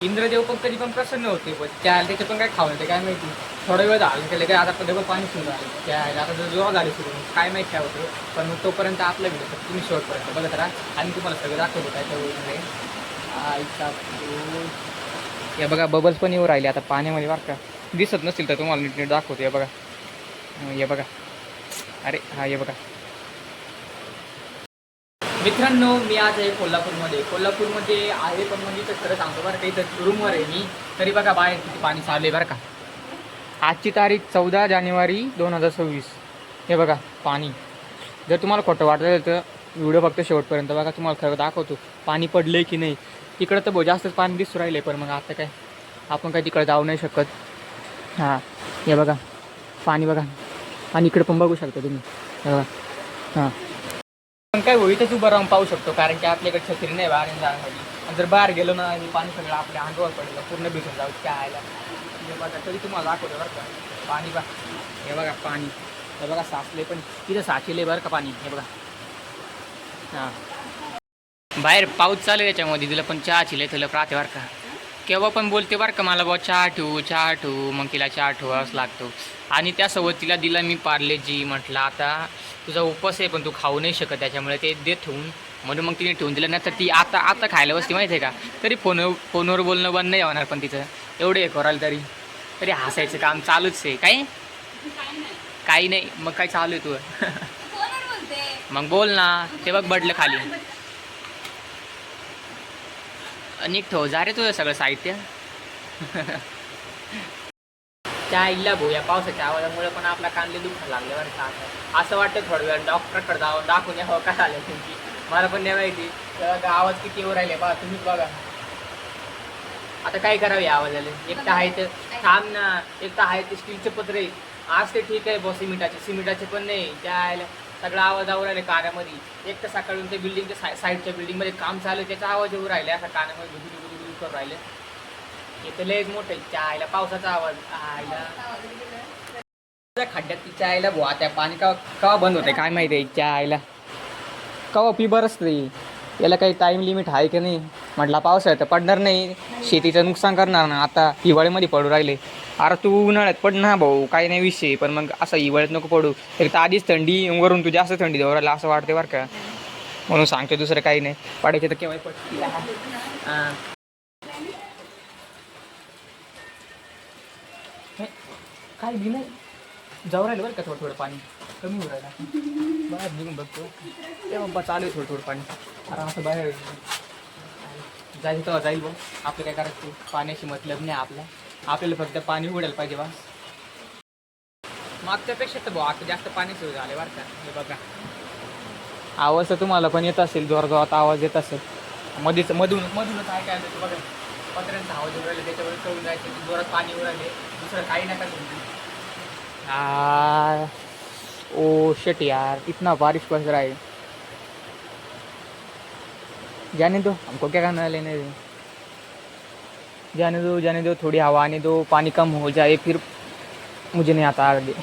इंद्रदेव पण कधी पण प्रसन्न होते पण त्या त्याचे पण काय खावलं ते काय माहिती. थोडा वेळ झाला त्याला काय आता डबल पाणी सुरू झालं. त्या आता जर जेव्हा झाले सुरू काय माहिती काय होतं पण मग तोपर्यंत आपलं व्हिडिओ फक्त तुम्ही शेवटपर्यंत बघत राहा. आणि तुम्हाला सगळं दाखवतो काय त्या वेळेमध्ये आईचा बघा बबल्स पण येऊ राहिले आता पाण्यामध्ये बरं का. दिसत नसतील तर तुम्हाला नीट नीट दाखवतो. या बघा. या बघा. अरे हा या बघा. मित्रांनो मी आज आहे कोल्हापूरमध्ये. कोल्हापूरमध्ये आहे पण म्हणजे तर खरं सांगतो बरं काही तर रूमवर आहे मी. तरी बघा बाहेर किती पाणी चालू आहे बरं का. आजची तारीख चौदा जानेवारी दोन हजार सव्वीस. हे बघा पाणी. जर तुम्हाला खोटं वाटत असेल तर व्हिडिओ फक्त शेवटपर्यंत बघा तुम्हाला खरं दाखवतो. पाणी पडलं की नाही. तिकडं तर जास्तच पाणी दिसू राहिलं पण मग आता काय? आपण काय तिकडं जाऊ नाही शकत. हां हे बघा. पाणी बघा. आणि इकडं पण बघू शकता तुम्ही. हे बघा. हां. पण काय होईल तू उभं राहून पाहू शकतो कारण की आपल्याकडे छत्री नाही बाहेर जाण्यासाठी. आणि जर बाहेर गेलो ना हे पाणी सगळं आपल्या अंगावर पडलं पूर्ण भिजून जाऊ त्या आयला हे बघा तरी तुम्हाला दाखवतो बरं का. पाणी बा हे बघा पाणी. हे बघा साचले पण. तिथं साचले बरं का पाणी. हे बघा. हां. बाहेर पाऊस चालू आहे त्याच्यामध्ये तिला पण चहा चिले तुला राहते बरं का. केव्हा पण बोलते बरं का मला बुवा चहा ठेवू चहा ठेवू मग तिला चहा ठेवावाच लागतो. आणि त्यासोबत तिला दिला मी पार्ले जी म्हटलं आता तुझा उपवास आहे पण तू खाऊ नाही शकत त्याच्यामुळे ते देत ठेवून. म्हणून मग तिने ठेवून दिलं. नाही तर ती आता आता खायला बसती माहिती आहे का? तरी फोन फोनवर बोलणं बंद नाही होणार पण तिचं. एवढे हे कराल तरी. तरी हसायचं काम चालूच आहे. काय काही नाही. मग काय चालू आहे तू मग बोल ना. ते बघ बडलं खाली. नीट ठेव जा रे तुझं सगळं साहित्य. त्या इल्ला भाऊ या पावसाच्या आवाजामुळे पण आपला कांदे दुखायला लागले बरं का. असं वाटतं थोडं वेळ डॉक्टरकडे जावं दाखवून यावं हो, काय झालं तुमची मला पण नाही माहिती. तर आवाज किती येऊ राहिले बा तुम्हीच बघा. आता काय करावं या आवाजाला? एक तर आहे तर थांब ना. एक तर आहे ते स्टीलचे पत्रे आज ते ठीक आहे बॉ सिमिटाचे. सिमिटाचे पण नाही. त्या आयला सगळा आवाज जाऊ राहिले कानामध्ये. एक तर सकाळून ते बिल्डिंगच्या साय साईडच्या बिल्डिंगमध्ये काम चालू आहे त्याचा आवाज येऊ राहिले असा कानामध्ये गुदू गुदू गुदू करून राहिले. हे तर लयच मोठं आहे त्या आईला पावसाचा आवाज. आईला खड्ड्यात तिच्या आईला बुवा त्या पाणी का कवा बंद होते काय माहिती आहे त्या आईला कवा पी बरंच याला काही टाईम लिमिट आहे की नाही? म्हटलं पावसाळ्यात तर पडणार नाही. शेतीचं नुकसान करणार ना आता हिवाळ्यामध्ये पडू राहिले. अरे तू उन्हाळ्यात पड ना भाऊ. काही नाही विषय. पण मग असं हिवाळ्यात नको पडू. एक तर आधीच थंडी वरून तू जास्त थंडी देऊ राहिला असं वाटते बरं का. म्हणून सांगते दुसरं काही नाही. पडायचे तर केव्हा पडतील काय बी नाही जाऊ राहिलं बरं का थोडं थोडं पाणी? कमी होऊ राहिलं. बाहेर निघून बघतो. ते बाबा चालू आहे थोडं थोडं पाणी. आराम असं बाहेर जायचं तेव्हा जाईल भाऊ आपलं काय करायचं पाण्याशी मतलब नाही आपला. आपल्याला फक्त पाणी उडायला पाहिजे बा. मागच्यापेक्षा तर भाऊ आता जास्त पाणी सुरू झाले बरं का. हे बघा. आवाज तर तुम्हाला पण येत असेल जोर जोरात आवाज येत असेल. मध्येच मधून मधूनच ऐकायला येतं बघा. पत्र्यांचा आवाज उडाले त्याच्यावर कळून जायचं जोरात पाणी उडाले दुसरं काही नका तुम्ही ओ शेट यार. इतना बारिश पड़ आहे जाने दो हमको क्या करना है लेने दो। जाने दो जाने दो थोड़ी हवा आने दो पानी कम हो जाए फिर मुझे नहीं आता आगे।